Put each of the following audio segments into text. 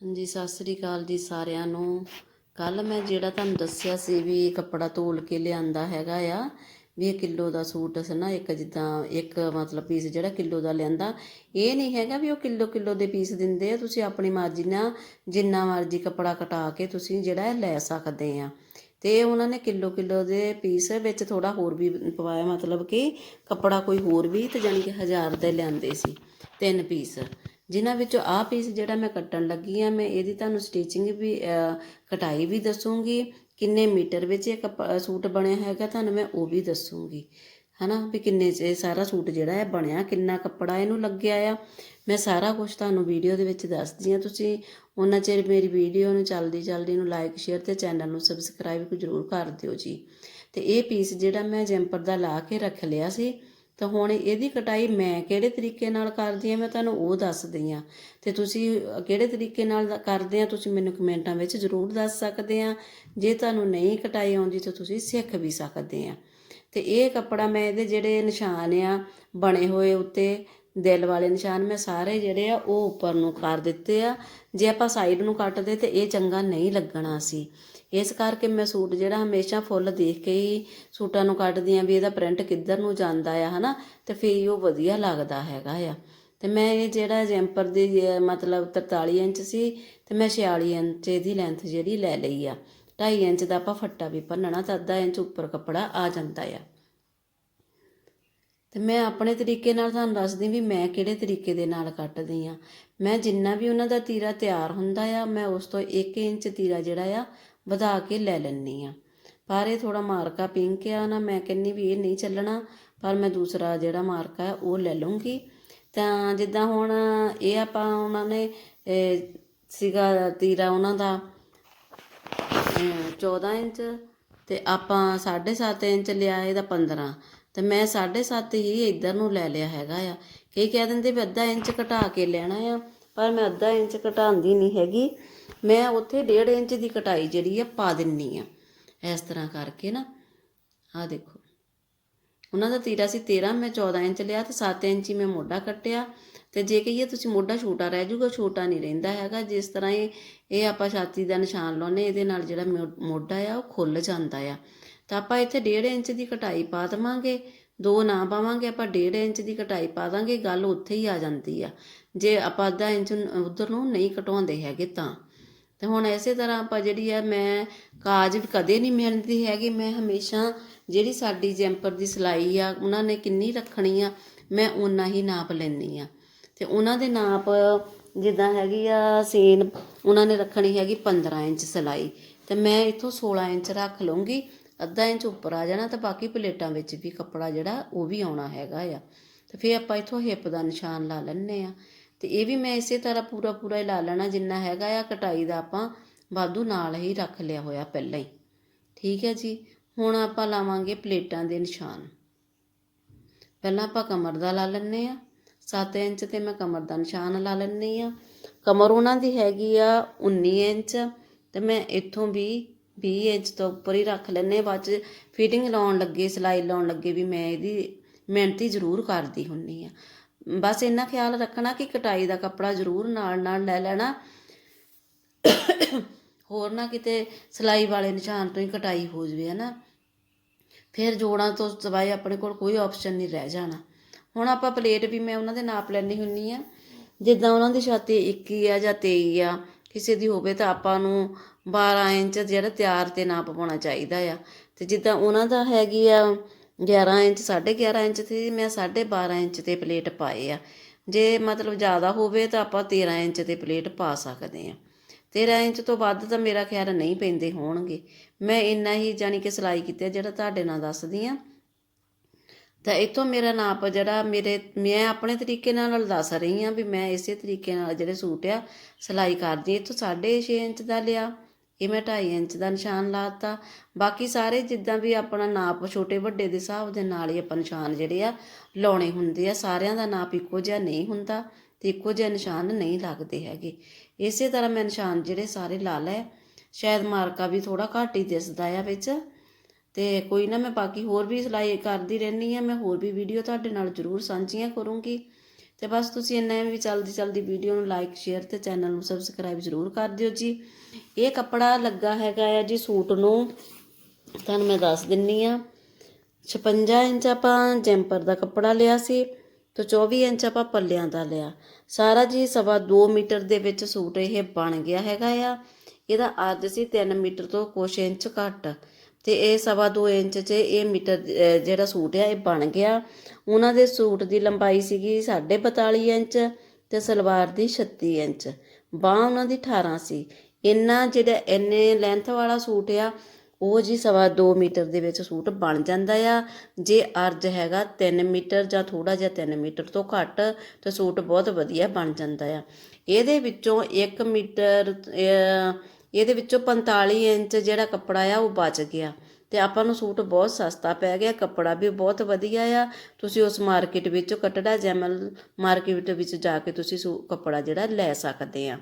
ਹਾਂਜੀ, ਸਤਿ ਸ੍ਰੀ ਅਕਾਲ ਜੀ ਸਾਰਿਆਂ ਨੂੰ। ਕੱਲ ਮੈਂ ਜਿਹੜਾ ਤੁਹਾਨੂੰ ਦੱਸਿਆ ਸੀ ਵੀ ਕੱਪੜਾ ਤੋਲ ਕੇ ਲਿਆਂਦਾ ਹੈਗਾ ਆ, ਵੀ ਇਹ ਕਿਲੋ ਦਾ ਸੂਟ ਸੀ ਨਾ, ਇੱਕ ਜਿੱਦਾਂ, ਇੱਕ ਮਤਲਬ ਪੀਸ ਜਿਹੜਾ ਕਿਲੋ ਦਾ ਲਿਆਂਦਾ। ਇਹ ਨਹੀਂ ਹੈਗਾ ਵੀ ਉਹ ਕਿਲੋ ਕਿਲੋ ਦੇ ਪੀਸ ਦਿੰਦੇ ਆ, ਤੁਸੀਂ ਆਪਣੀ ਮਰਜ਼ੀ ਨਾਲ ਜਿੰਨਾ ਮਰਜ਼ੀ ਕੱਪੜਾ ਕਟਾ ਕੇ ਤੁਸੀਂ ਜਿਹੜਾ ਲੈ ਸਕਦੇ ਆ। ਤੇ ਉਹਨਾਂ ਨੇ ਕਿਲੋ ਕਿਲੋ ਦੇ ਪੀਸ ਵਿੱਚ ਥੋੜਾ ਹੋਰ ਵੀ ਪਵਾਇਆ, ਮਤਲਬ ਕਿ ਕੱਪੜਾ ਕੋਈ ਹੋਰ ਵੀ ਤੇ ਜਾਣੀ ਕਿ ਹਜ਼ਾਰ ਦੇ ਲਿਆਂਦੇ ਸੀ, ਤਿੰਨ ਪੀਸ ਜਿਨ੍ਹਾਂ ਵਿੱਚੋਂ ਆਹ ਪੀਸ ਜਿਹੜਾ ਮੈਂ ਕੱਟਣ ਲੱਗੀ ਆ ਮੈਂ ਇਹਦੀ ਤੁਹਾਨੂੰ ਸਟਿਚਿੰਗ ਵੀ ਕਟਾਈ ਵੀ ਦੱਸੂਗੀ। ਕਿੰਨੇ ਮੀਟਰ ਵਿੱਚ ਇਹ ਕੱਪ- ਸੂਟ ਬਣਿਆ ਹੈਗਾ ਤੁਹਾਨੂੰ ਮੈਂ ਉਹ ਵੀ ਦੱਸੂਗੀ। ਹਨਾ? ਵੀ ਕਿੰਨੇ ਇਹ ਸਾਰਾ ਸੂਟ ਜਿਹੜਾ ਹੈ ਬਣਿਆ, ਕਿੰਨਾ ਕੱਪੜਾ ਇਹਨੂੰ ਲੱਗਿਆ ਆ। ਮੈਂ ਸਾਰਾ ਕੁਝ ਤੁਹਾਨੂੰ ਵੀਡੀਓ ਦੇ ਵਿੱਚ ਦੱਸਦੀ ਆ ਤੁਸੀਂ ਉਹਨਾਂ ਚਿਰ ਮੇਰੀ ਵੀਡੀਓ ਨੂੰ ਚੱਲਦੀ ਚੱਲਦੀ ਨੂੰ ਲਾਈਕ ਸ਼ੇਅਰ ਤੇ ਚੈਨਲ ਨੂੰ ਸਬਸਕ੍ਰਾਈਬ ਜ਼ਰੂਰ ਕਰ ਦਿਓ ਜੀ। ਤੇ ਇਹ ਪੀਸ ਜਿਹੜਾ ਮੈਂ ਜੈਂਪਰ ਦਾ ਲਾ ਕੇ ਰੱਖ ਲਿਆ ਸੀ ਤਾਂ ਹੁਣ ਇਹਦੀ ਕਟਾਈ ਮੈਂ ਕਿਹੜੇ ਤਰੀਕੇ ਨਾਲ ਕਰਦੀ ਆ, ਮੈਂ ਤੁਹਾਨੂੰ ਉਹ ਦੱਸਦੀ ਆ। ਤੇ ਤੁਸੀਂ ਕਿਹੜੇ ਤਰੀਕੇ ਨਾਲ ਕਰਦੇ ਆ, ਤੁਸੀਂ ਮੈਨੂੰ ਕਮੈਂਟਾਂ ਵਿੱਚ ਜ਼ਰੂਰ ਦੱਸ ਸਕਦੇ ਆ। ਜੇ ਤੁਹਾਨੂੰ ਨਹੀਂ ਕਟਾਈ ਆਉਂਦੀ ਤਾਂ ਤੁਸੀਂ ਸਿੱਖ ਵੀ ਸਕਦੇ ਆ। ਤੇ ਇਹ ਕੱਪੜਾ ਮੈਂ ਇਹਦੇ ਜਿਹੜੇ ਨਿਸ਼ਾਨ ਆ, ਬਣੇ ਹੋਏ ਉੱਤੇ, ਦਿਲ ਵਾਲੇ ਨਿਸ਼ਾਨ ਮੈਂ ਸਾਰੇ ਜਿਹੜੇ ਆ, ਉਹ ਉੱਪਰ ਨੂੰ ਕਰ ਦਿੱਤੇ ਆ। ਜੇ ਆਪਾਂ ਸਾਈਡ ਨੂੰ ਕੱਟਦੇ ਤੇ ਇਹ ਚੰਗਾ ਨਹੀਂ ਲੱਗਣਾ ਸੀ। ਇਸ ਕਰਕੇ ਮੈਂ ਸੂਟ ਜਿਹੜਾ ਹਮੇਸ਼ਾ ਫੁੱਲ ਦੇਖ ਕੇ ਹੀ ਸੂਟਾਂ ਨੂੰ ਕੱਢਦੀ ਆ ਵੀ ਇਹਦਾ ਪ੍ਰਿੰਟ ਕਿੱਧਰ ਨੂੰ ਜਾਂਦਾ ਆ, ਹਨਾ? ਤੇ ਫੇਰ ਹੀ ਉਹ ਵਧੀਆ ਲੱਗਦਾ ਹੈਗਾ ਆ। ਤੇ ਮੈਂ ਇਹ ਜਿਹੜਾ ਜੈਂਪਰ ਦੀ, ਮਤਲਬ 43 ਇੰਚ ਸੀ ਤੇ ਮੈਂ 46 ਇੰਚ ਇਹਦੀ ਲੈਂਥ ਜਿਹੜੀ ਲੈ ਲਈ ਆ। 2.5 ਇੰਚ ਦਾ ਆਪਾਂ ਫੱਟਾ ਵੀ ਭੰਨਣਾ ਤਾਂ ਅੱਧਾ ਇੰਚ ਉੱਪਰ ਕੱਪੜਾ ਆ ਜਾਂਦਾ ਆ। ਤੇ ਮੈਂ ਆਪਣੇ ਤਰੀਕੇ ਨਾਲ ਤੁਹਾਨੂੰ ਦੱਸਦੀ ਵੀ ਮੈਂ ਕਿਹੜੇ ਤਰੀਕੇ ਦੇ ਨਾਲ ਕੱਟਦੀ ਆ। ਮੈਂ ਜਿੰਨਾ ਵੀ ਉਹਨਾਂ ਦਾ ਤੀਰਾ ਤਿਆਰ ਹੁੰਦਾ ਆ, ਮੈਂ ਉਸ ਤੋਂ 1 ਇੰਚ ਤੀਰਾ ਜਿਹੜਾ ਆ ਵਧਾ ਕੇ ਲੈ ਲੈਣੀ ਆ ਪਰ ਇਹ ਥੋੜਾ ਮਾਰਕਾ ਪਿੰਕ ਆ ਨਾ, ਮੈਂ ਕਹਿੰਨੀ ਵੀ ਇਹ ਨਹੀਂ ਚੱਲਣਾ, ਪਰ ਮੈਂ ਦੂਸਰਾ ਜਿਹੜਾ ਮਾਰਕਾ ਹੈ ਉਹ ਲੈ ਲਵਾਂਗੀ ਤਾਂ ਜਿੱਦਾਂ ਹੁਣ ਇਹ ਆਪਾਂ ਉਹਨਾਂ ਨੇ ਸੀਗਾ ਤੀਰਾ ਉਹਨਾਂ ਦਾ ਅਹ 14 ਇੰਚ, ਤੇ ਆਪਾਂ 7.5 ਇੰਚ ਲਿਆ ਇਹਦਾ 15 ਤੇ ਮੈਂ 7.5 ਹੀ ਇੱਧਰ ਨੂੰ ਲੈ ਲਿਆ ਹੈਗਾ ਆ। ਕਈ ਕਹਿ ਦਿੰਦੇ ਵੀ ਅੱਧਾ ਇੰਚ ਘਟਾ ਕੇ ਲੈਣਾ ਆ, ਪਰ ਮੈਂ ਅੱਧਾ ਇੰਚ ਘਟਾਉਂਦੀ ਨਹੀਂ ਹੈਗੀ। ਮੈਂ ਉੱਥੇ 1.5 ਇੰਚ ਦੀ ਕਟਾਈ ਜਿਹੜੀ ਆ ਪਾ ਦਿੰਨੀ ਆ। ਇਸ ਤਰ੍ਹਾਂ ਕਰਕੇ ਨਾ ਆ ਦੇਖੋ। ਉਹਨਾਂ ਦਾ ਤੀਰਾ ਸੀ 13 ਮੈਂ 14 ਇੰਚ ਲਿਆ ਤੇ 7 ਇੰਚ ਹੀ ਮੈਂ ਮੋਢਾ ਕੱਟਿਆ। ਤੇ ਜੇ ਕਹੀਏ ਤੁਸੀਂ ਮੋਢਾ ਛੋਟਾ ਰਹਿ ਜਾਊਗਾ ਛੋਟਾ ਨਹੀਂ ਰਹਿੰਦਾ ਹੈਗਾ। ਜਿਸ ਤਰ੍ਹਾਂ ਇਹ ਇਹ ਆਪਾਂ ਛਾਤੀ ਦਾ ਨਿਸ਼ਾਨ ਲਾਉਨੇ ਇਹਦੇ ਨਾਲ ਜਿਹੜਾ ਮੋ- ਮੋਢਾ ਆ, ਉਹ ਖੁੱਲ ਜਾਂਦਾ ਆ। ਤਾਂ ਆਪਾਂ ਇੱਥੇ 1.5 ਇੰਚ ਦੀ ਕਟਾਈ ਪਾ ਦੇਵਾਂਗੇ, ਦੋ ਨਾ ਪਾਵਾਂਗੇ, ਆਪਾਂ 1.5 ਇੰਚ ਦੀ ਕਟਾਈ ਪਾ ਦਾਂਗੇ, ਗੱਲ ਉੱਥੇ ਹੀ ਆ ਜਾਂਦੀ ਆ। ਜੇ ਆਪਾਂ ਅੱਧਾ ਇੰਚ ਉਧਰ ਨੂੰ ਨਹੀਂ ਕਟਾਉਂਦੇ ਹੈਗੇ ਤਾਂ। ਅਤੇ ਹੁਣ ਇਸੇ ਤਰ੍ਹਾਂ ਆਪਾਂ ਜਿਹੜੀ ਆ, ਮੈਂ ਕਾਜ ਕਦੇ ਨਹੀਂ ਮਿਲਦੀ ਹੈਗੀ। ਮੈਂ ਹਮੇਸ਼ਾ ਜਿਹੜੀ ਸਾਡੀ ਜੈਂਪਰ ਦੀ ਸਿਲਾਈ ਆ, ਉਹਨਾਂ ਨੇ ਕਿੰਨੀ ਰੱਖਣੀ ਆ, ਮੈਂ ਓਨਾ ਹੀ ਨਾਪ ਲੈਣੀ ਆ। ਤੇ ਉਹਨਾਂ ਦੇ ਨਾਪ ਜਿੱਦਾਂ ਹੈਗੀ ਆ, ਸੇਨ ਉਹਨਾਂ ਨੇ ਰੱਖਣੀ ਹੈਗੀ 15 ਇੰਚ ਸਿਲਾਈ। ਤੇ ਮੈਂ ਇੱਥੋਂ 16 ਇੰਚ ਰੱਖ ਲਵਾਂਗੀ ਅੱਧਾ ਇੰਚ ਉੱਪਰ ਆ ਜਾਣਾ ਤਾਂ ਬਾਕੀ ਪਲੇਟਾਂ ਵਿੱਚ ਵੀ ਕੱਪੜਾ ਜਿਹੜਾ ਉਹ ਵੀ ਆਉਣਾ ਹੈਗਾ ਆ। ਤੇ ਫਿਰ ਆਪਾਂ ਇੱਥੋਂ ਹਿੱਪ ਦਾ ਨਿਸ਼ਾਨ ਲਾ ਲੈਣੇ ਆ। ਤੇ ਇਹ ਵੀ ਮੈਂ ਇਸੇ ਤਰ੍ਹਾਂ ਪੂਰਾ ਪੂਰਾ ਹੀ ਲਾ ਲੈਣਾ, ਜਿੰਨਾ ਹੈਗਾ ਆ ਕਟਾਈ ਦਾ ਆਪਾਂ ਵਾਧੂ ਨਾਲ ਹੀ ਰੱਖ ਲਿਆ ਹੋਇਆ ਪਹਿਲਾਂ ਹੀ। ਠੀਕ ਹੈ ਜੀ? ਹੁਣ ਆਪਾਂ ਲਾਵਾਂਗੇ ਪਲੇਟਾਂ ਦੇ ਨਿਸ਼ਾਨ। ਪਹਿਲਾਂ ਆਪਾਂ ਕਮਰ ਦਾ ਲਾ ਲੈਣੇ ਆ 7 ਇੰਚ ਤੇ ਮੈਂ ਕਮਰ ਦਾ ਨਿਸ਼ਾਨ ਲਾ ਲੈਣੀ ਆ ਕਮਰ ਉਹਨਾਂ ਦੀ ਹੈਗੀ ਆ 19 ਇੰਚ ਤੇ ਮੈਂ ਇੱਥੋਂ ਵੀ 20 ਇੰਚ ਤੋਂ ਉੱਪਰ ਹੀ ਰੱਖ ਲੈਣੇ ਬਾਅਦ ਚ ਫਿਟਿੰਗ ਲਾਉਣ ਲੱਗੇ, ਸਿਲਾਈ ਲਾਉਣ ਲੱਗੇ ਵੀ ਮੈਂ ਇਹਦੀ ਮਿਹਨਤੀ ਜ਼ਰੂਰ ਕਰਦੀ ਹੁੰਨੀ ਆ ਬਸ ਇੰਨਾ ਖਿਆਲ ਰੱਖਣਾ ਕਿ ਕਟਾਈ ਦਾ ਕੱਪੜਾ ਜ਼ਰੂਰ ਨਾਲ ਨਾਲ ਲੈ ਲੈਣਾ। ਹੋਰ ਨਾ ਕਿਤੇ ਸਿਲਾਈ ਵਾਲੇ ਨਿਸ਼ਾਨ ਤੋਂ ਹੀ ਕਟਾਈ ਹੋ ਜਵੇ, ਹਨਾ। ਫਿਰ ਜੋੜਾਂ ਤੋਂ ਸਿਵਾਏ ਆਪਣੇ ਕੋਲ ਕੋਈ ਆਪਸ਼ਨ ਨਹੀਂ ਰਹਿ ਜਾਣਾ। ਹੁਣ ਆਪਾਂ ਪਲੇਟ ਵੀ ਮੈਂ ਉਹਨਾਂ ਦੇ ਨਾਪ ਲੈਣੀ ਹੁੰਨੀ ਆ ਜਿੱਦਾਂ ਉਹਨਾਂ ਦੀ ਛਾਤੀ 21 ਆ ਜਾਂ 23 ਆ, ਕਿਸੇ ਦੀ ਹੋਵੇ ਤਾਂ ਆਪਾਂ ਨੂੰ 12 ਇੰਚ ਜਿਹੜਾ ਤਿਆਰ ਤੇ ਨਾਪ ਪਾਉਣਾ ਚਾਹੀਦਾ ਆ। ਤੇ ਜਿੱਦਾਂ ਉਹਨਾਂ ਦਾ ਹੈਗੀ ਆ 11 ਇੰਚ 11.5 ਇੰਚ ਤੇ ਮੈਂ 12.5 ਇੰਚ ਤੇ ਪਲੇਟ ਪਾਏ ਆ। ਜੇ ਮਤਲਬ ਜ਼ਿਆਦਾ ਹੋਵੇ ਤਾਂ ਆਪਾਂ 13 ਇੰਚ ਤੇ ਪਲੇਟ ਪਾ ਸਕਦੇ ਆ। 13 ਇੰਚ ਤੋਂ ਵੱਧ ਤਾਂ ਮੇਰਾ ਖਿਆਲ ਨਹੀਂ ਪੈਂਦੇ ਹੋਣਗੇ। ਮੈਂ ਇੰਨਾ ਹੀ ਜਾਨੀ ਕਿ ਸਿਲਾਈ ਕੀਤੀ ਜਿਹੜਾ ਤੁਹਾਡੇ ਨਾਲ ਦੱਸਦੀ ਆ। ਤਾਂ ਇਤੋਂ ਮੇਰਾ ਨਾਪ ਜਿਹੜਾ ਮੇਰੇ, ਮੈਂ ਆਪਣੇ ਤਰੀਕੇ ਨਾਲ ਦੱਸ ਰਹੀ ਆ ਵੀ ਮੈਂ ਇਸੇ ਤਰੀਕੇ ਨਾਲ ਜਿਹੜੇ ਸੂਟ ਆ, ਸਿਲਾਈ ਕਰਦੀ ਇਤੋਂ 6.5 ਇੰਚ ਦਾ ਲਿਆ। ਇਹ ਮੈਂ 2.5 ਇੰਚ ਦਾ ਨਿਸ਼ਾਨ ਲਾਤਾ ਬਾਕੀ ਸਾਰੇ ਜਿੱਦਾਂ ਵੀ ਆਪਣਾ ਨਾਪ ਛੋਟੇ ਵੱਡੇ ਦੇ ਹਿਸਾਬ ਦੇ ਨਾਲ ਹੀ ਆਪਾਂ ਨਿਸ਼ਾਨ ਜਿਹੜੇ ਆ ਲਾਉਣੇ ਹੁੰਦੇ ਆ। ਸਾਰਿਆਂ ਦਾ ਨਾਪ ਇੱਕੋ ਜਿਹਾ ਨਹੀਂ ਹੁੰਦਾ ਤੇ ਇੱਕੋ ਜਿਹਾ ਨਿਸ਼ਾਨ ਨਹੀਂ ਲੱਗਦੇ ਹੈਗੇ। ਇਸੇ ਤਰ੍ਹਾਂ ਮੈਂ ਨਿਸ਼ਾਨ ਜਿਹੜੇ ਸਾਰੇ ਲਾ ਲਏ। ਸ਼ਾਇਦ ਮਾਰਕਾ ਵੀ ਥੋੜਾ ਘੱਟ ਹੀ ਦਿਸਦਾ ਆ ਵਿੱਚ। ਤੇ ਕੋਈ ਨਾ ਮੈਂ ਬਾਕੀ ਹੋਰ ਵੀ ਸਿਲਾਈ ਕਰਦੀ ਰਹਿੰਦੀ ਆ। ਮੈਂ ਹੋਰ ਵੀ ਵੀਡੀਓ ਤੁਹਾਡੇ ਨਾਲ ਜ਼ਰੂਰ ਸਾਂਝੀਆਂ ਕਰੂੰਗੀ। ਤੇ ਬਸ ਤੁਸੀਂ ਇੰਨਾ ਵੀ ਚਲਦੀ ਚਲਦੀ ਵੀਡੀਓ ਨੂੰ ਲਾਈਕ ਸ਼ੇਅਰ ਤੇ ਚੈਨਲ ਨੂੰ ਸਬਸਕ੍ਰਾਈਬ ਜ਼ਰੂਰ ਕਰ ਦਿਓ ਜੀ। ਇਹ ਕੱਪੜਾ ਲੱਗਾ ਹੈਗਾ ਆ ਜੀ ਸੂਟ ਨੂੰ। ਤੁਹਾਨੂੰ ਮੈਂ ਦੱਸ ਦਿੰਨੀ ਆ 56 ਇੰਚ ਆਪਾਂ ਜੈਂਪਰ ਦਾ ਕੱਪੜਾ ਲਿਆ ਸੀ ਤੇ 24 ਇੰਚ ਆਪਾਂ ਪੱਲਿਆਂ ਦਾ ਲਿਆ। ਸਾਰਾ ਜੀ ਸਵਾ 2 ਮੀਟਰ ਦੇ ਵਿੱਚ ਸੂਟ ਇਹ ਬਣ ਗਿਆ ਹੈਗਾ ਆ। ਇਹਦਾ ਅੱਜ ਸੀ 3 ਮੀਟਰ ਤੋਂ ਕੁਛ ਇੰਚ ਘੱਟ। ਤੇ ਇਹ ਸਵਾ 2 ਇੰਚ 'ਚ ਇਹ ਮੀਟਰ ਜਿਹੜਾ ਸੂਟ ਆ, ਇਹ ਬਣ ਗਿਆ। ਉਹਨਾਂ ਦੇ ਸੂਟ ਦੀ ਲੰਬਾਈ ਸੀਗੀ 42 ਇੰਚ ਤੇ ਸਲਵਾਰ ਦੀ 36 ਇੰਚ। ਬਾਹ ਉਹਨਾਂ ਦੀ 18 ਸੀ। ਇੰਨਾ ਜਿਹੜਾ ਇੰਨੇ ਲੈਂਥ ਵਾਲਾ ਸੂਟ ਆ, ਉਹ ਜੀ ਸਵਾ 2 ਮੀਟਰ ਦੇ ਵਿੱਚ ਸੂਟ ਬਣ ਜਾਂਦਾ ਆ। ਜੇ ਅਰਜ ਹੈਗਾ 3 ਮੀਟਰ ਜਾਂ ਥੋੜਾ ਜਿਹਾ 3 ਮੀਟਰ ਤੋਂ ਘੱਟ, ਤਾਂ ਸੂਟ ਬਹੁਤ ਵਧੀਆ ਬਣ ਜਾਂਦਾ ਆ। ਇਹਦੇ ਵਿੱਚੋਂ 1 ਮੀਟਰ ਇਹਦੇ ਵਿੱਚੋਂ 45 ਇੰਚ ਜਿਹੜਾ ਕੱਪੜਾ ਆ ਉਹ ਬਚ ਗਿਆ। ਤੇ ਆਪਾਂ ਨੂੰ ਸੂਟ ਬਹੁਤ ਸਸਤਾ ਪੈ ਗਿਆ, ਕੱਪੜਾ ਵੀ ਬਹੁਤ ਵਧੀਆ ਆ। ਤੁਸੀਂ ਉਸ ਮਾਰਕੀਟ ਵਿੱਚੋਂ ਕਟੜਾ ਜੈਮਲ ਮਾਰਕੀਟ ਵਿੱਚ ਜਾ ਕੇ ਤੁਸੀਂ ਸੂ, ਕੱਪੜਾ ਜਿਹੜਾ ਲੈ ਸਕਦੇ ਆ।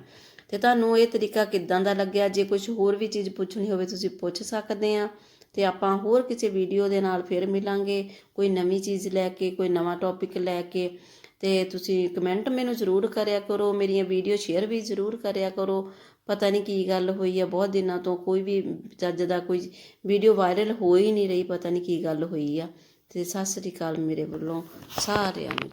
ਤੇ ਤੁਹਾਨੂੰ ਇਹ ਤਰੀਕਾ ਕਿੱਦਾਂ ਦਾ ਲੱਗਿਆ? ਜੇ ਕੁਝ ਹੋਰ ਵੀ ਚੀਜ਼ ਪੁੱਛਣੀ ਹੋਵੇ ਤੁਸੀਂ ਪੁੱਛ ਸਕਦੇ ਆ। ਤੇ ਆਪਾਂ ਹੋਰ ਕਿਸੇ ਵੀਡੀਓ ਦੇ ਨਾਲ ਫਿਰ ਮਿਲਾਂਗੇ। ਕੋਈ ਨਵੀਂ ਚੀਜ਼ ਲੈ ਕੇ, ਕੋਈ ਨਵਾਂ ਟੌਪਿਕ ਲੈ ਕੇ। ਤੇ ਤੁਸੀਂ ਕਮੈਂਟ ਮੈਨੂੰ ਜ਼ਰੂਰ ਕਰਿਆ ਕਰੋ, ਮੇਰੀਆਂ ਵੀਡੀਓ ਸ਼ੇਅਰ ਵੀ ਜ਼ਰੂਰ ਕਰਿਆ ਕਰੋ। ਪਤਾ ਨਹੀਂ ਕੀ ਗੱਲ ਹੋਈ ਆ, ਬਹੁਤ ਦਿਨਾਂ ਤੋਂ ਕੋਈ ਵੀ ਚੱਜ ਦਾ ਕੋਈ ਵੀਡੀਓ ਵਾਇਰਲ ਹੋ ਹੀ ਨਹੀਂ ਰਹੀ, ਪਤਾ ਨਹੀਂ ਕੀ ਗੱਲ ਹੋਈ ਆ। ਤੇ ਸਤਿ ਸ੍ਰੀ ਅਕਾਲ ਮੇਰੇ ਵੱਲੋਂ, ਸਾਰਿਆਂ ਨੂੰ।